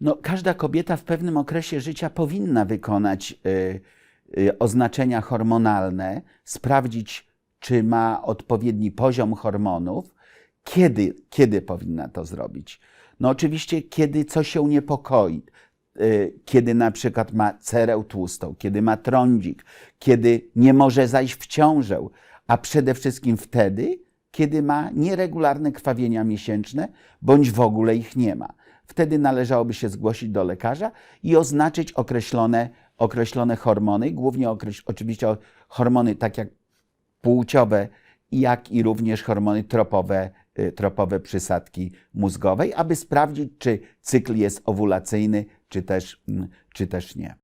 No, każda kobieta w pewnym okresie życia powinna wykonać y, y, oznaczenia hormonalne, sprawdzić, czy ma odpowiedni poziom hormonów. Kiedy, kiedy powinna to zrobić? No, oczywiście, kiedy coś się niepokoi. Y, Kiedy na przykład ma cerę tłustą, kiedy ma trądzik, kiedy nie może zajść w ciążę, a przede wszystkim wtedy, kiedy ma nieregularne krwawienia miesięczne, bądź w ogóle ich nie ma. Wtedy należałoby się zgłosić do lekarza i oznaczyć określone, określone hormony, głównie okreś- oczywiście hormony tak jak płciowe, jak i również hormony tropowe, y, tropowe przysadki mózgowej, aby sprawdzić, czy cykl jest owulacyjny, czy też, mm, czy też nie.